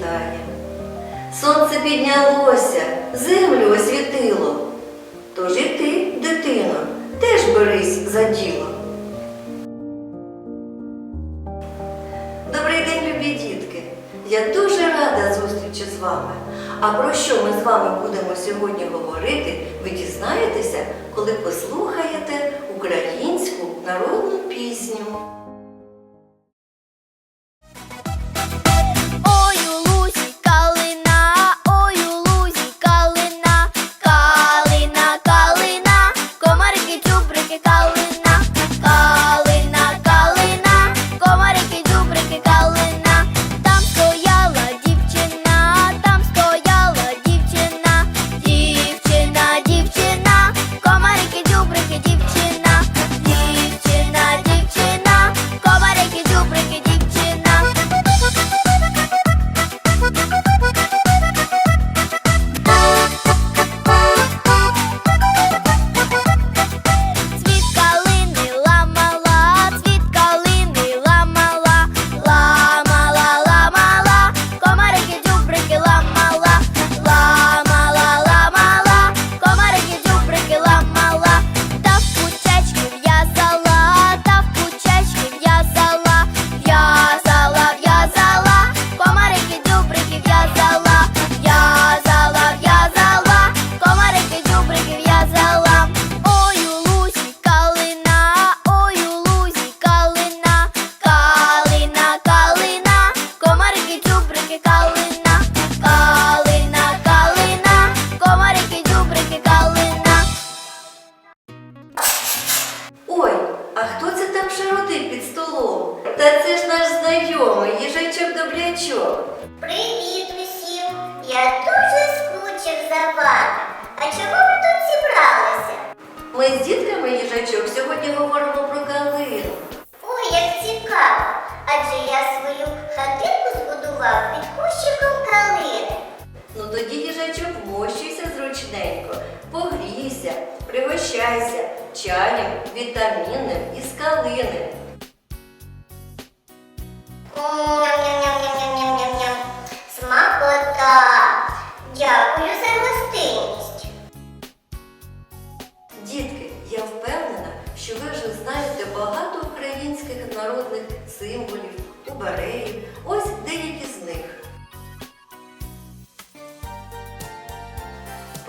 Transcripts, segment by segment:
світає. Сонце піднялося, землю освітило. Тож і ти, дитино, теж берись за діло. Добрий день, любі дітки! Я дуже рада зустрічі з вами. А про що ми з вами будемо сьогодні говорити, ви дізнаєтеся, коли послухаєте українську народну пісню.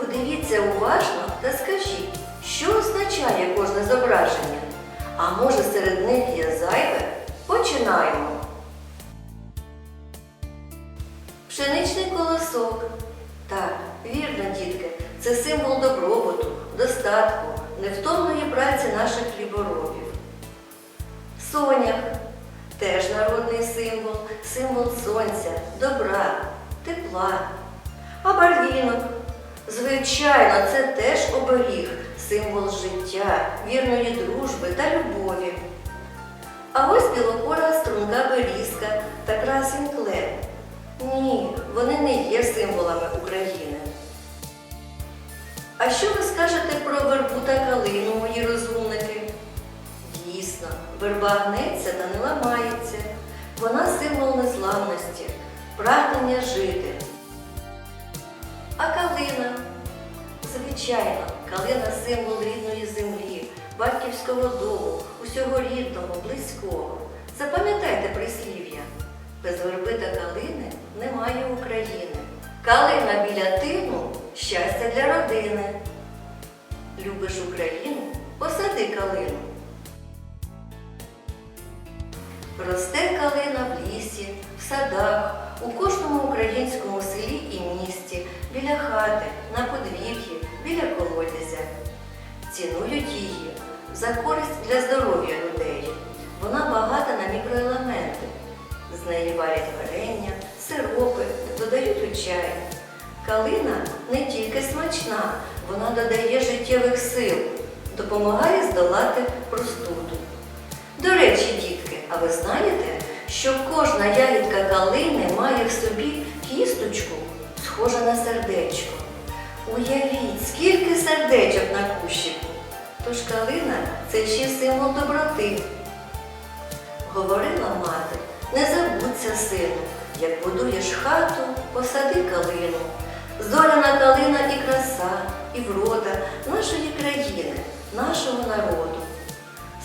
Подивіться уважно та скажіть, що означає кожне зображення. А може серед них є зайве? Починаємо. Пшеничний колосок. Так, вірно, дітки, це символ добробуту, достатку, невтомної праці наших хліборобів. Сонях теж народний символ, символ сонця, добра, тепла. А барвінок, звичайно, це теж оберіг, символ життя, вірної дружби та любові. А ось білокора струнка берізка та красень клен. Ні, вони не є символами України. А що ви скажете про вербу та калину, мої розумники? Дійсно, верба гнеться та не ламається. Вона символ незламності, прагнення жити. Калина? Звичайно, калина символ рідної землі, батьківського дому, усього рідного, близького. Запам'ятайте прислів'я. Без верби та калини немає України. Калина біля тину щастя для родини. Любиш Україну? Посади калину. Росте калина в лісі, в садах, у кожному українському селі і місті, біля хати, на подвір'ї, біля колодязя. Цінують її за користь для здоров'я людей. Вона багата на мікроелементи. З неї варять варення, сиропи, додають у чай. Калина не тільки смачна, вона додає життєвих сил, допомагає здолати простуду. До речі, дітки, а ви знаєте, що кожна ягідка калини має в собі кісточку, схожу на сердечко. Уявіть, скільки сердечок на кущику. Тож калина це ще символ доброти. Говорила мати, не забудься, сину, як будуєш хату, посади калину. Зоряна калина і краса, і врода нашої країни, нашого народу.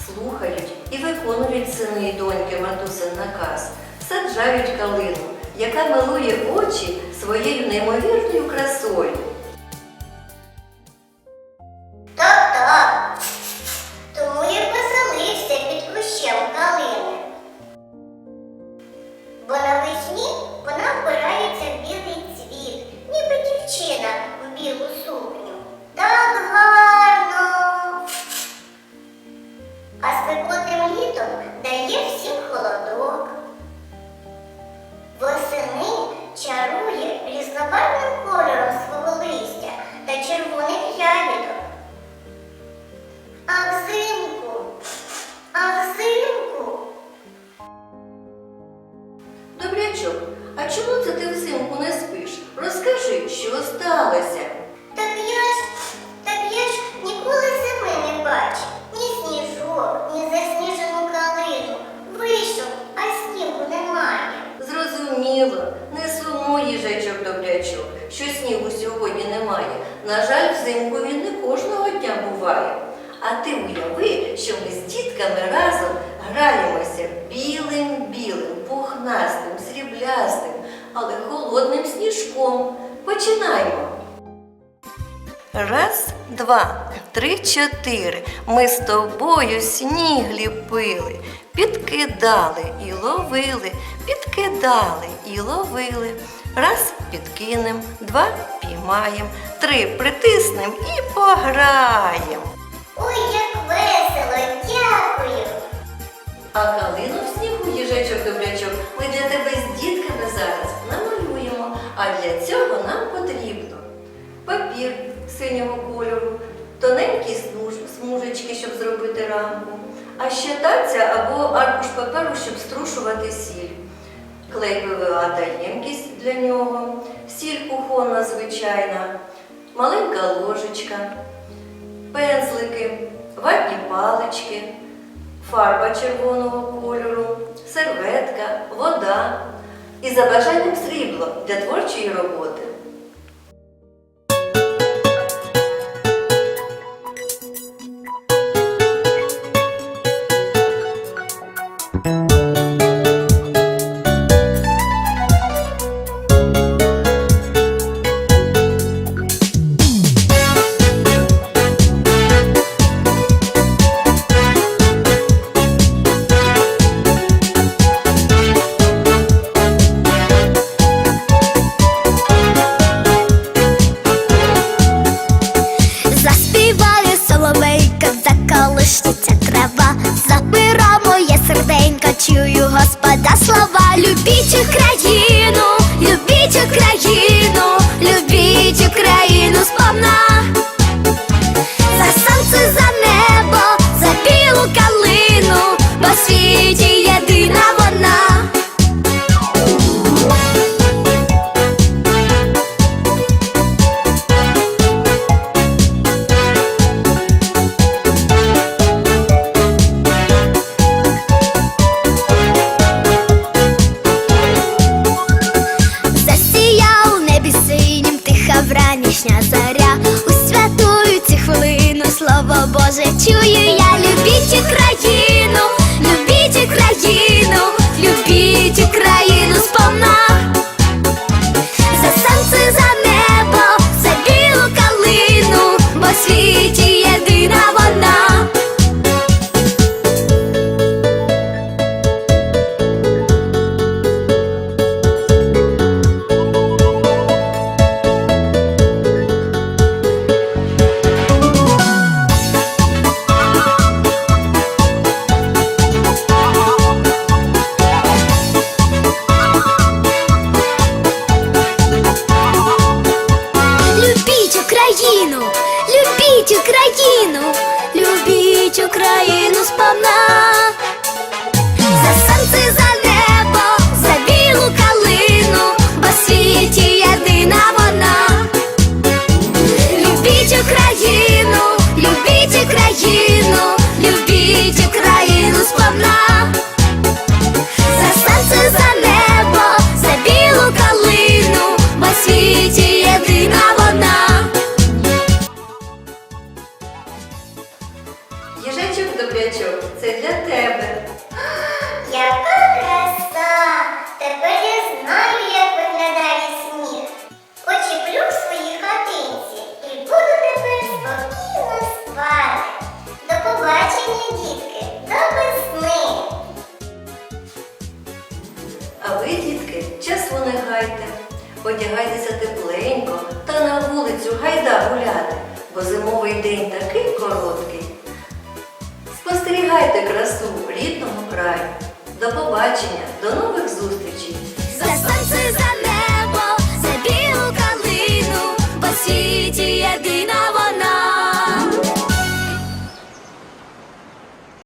Слухають і виконують сини і доньки матусин наказ, саджають калину, яка милує очі своєю неймовірною красою. Добрячок, а чому це ти взимку не спиш? Розкажи, що сталося? Так я ж, так я ж ніколи зими не бачив. Ні сніжок, ні засніжену калину. Вийшов, а снігу немає. Зрозуміло, не сумуй, їжачок добрячок, що снігу сьогодні немає. На жаль, взимку він не кожного дня буває. А ти уяви, що ми з дітками разом граємося білим-білим, пухнастим, сріблястим, але холодним сніжком. Починаємо. Раз, два, три, чотири. Ми з тобою сніг ліпили, підкидали і ловили, підкидали і ловили. Раз підкинем, два піймаєм, три притиснем і пограєм. Ой, як весело, дякую. А калину в снігу, їжачок цього нам потрібно папір синього кольору, тоненькі смужечки, щоб зробити рамку, а ще таця або аркуш паперу, щоб струшувати сіль. Клей ПВА та ємкість для нього, сіль кухонна звичайна, маленька ложечка, пензлики, ватні палички, фарба червоного кольору, серветка, вода і за бажанням срібло для творчої роботи. Вранішня заря. У святую ці хвилину слово Боже чую я. гайда гуляти, бо зимовий день такий короткий. Спостерігайте красу в рідному краю. До побачення, до нових зустрічей. За сонце, за небо, за білу калину, по світі єдиний.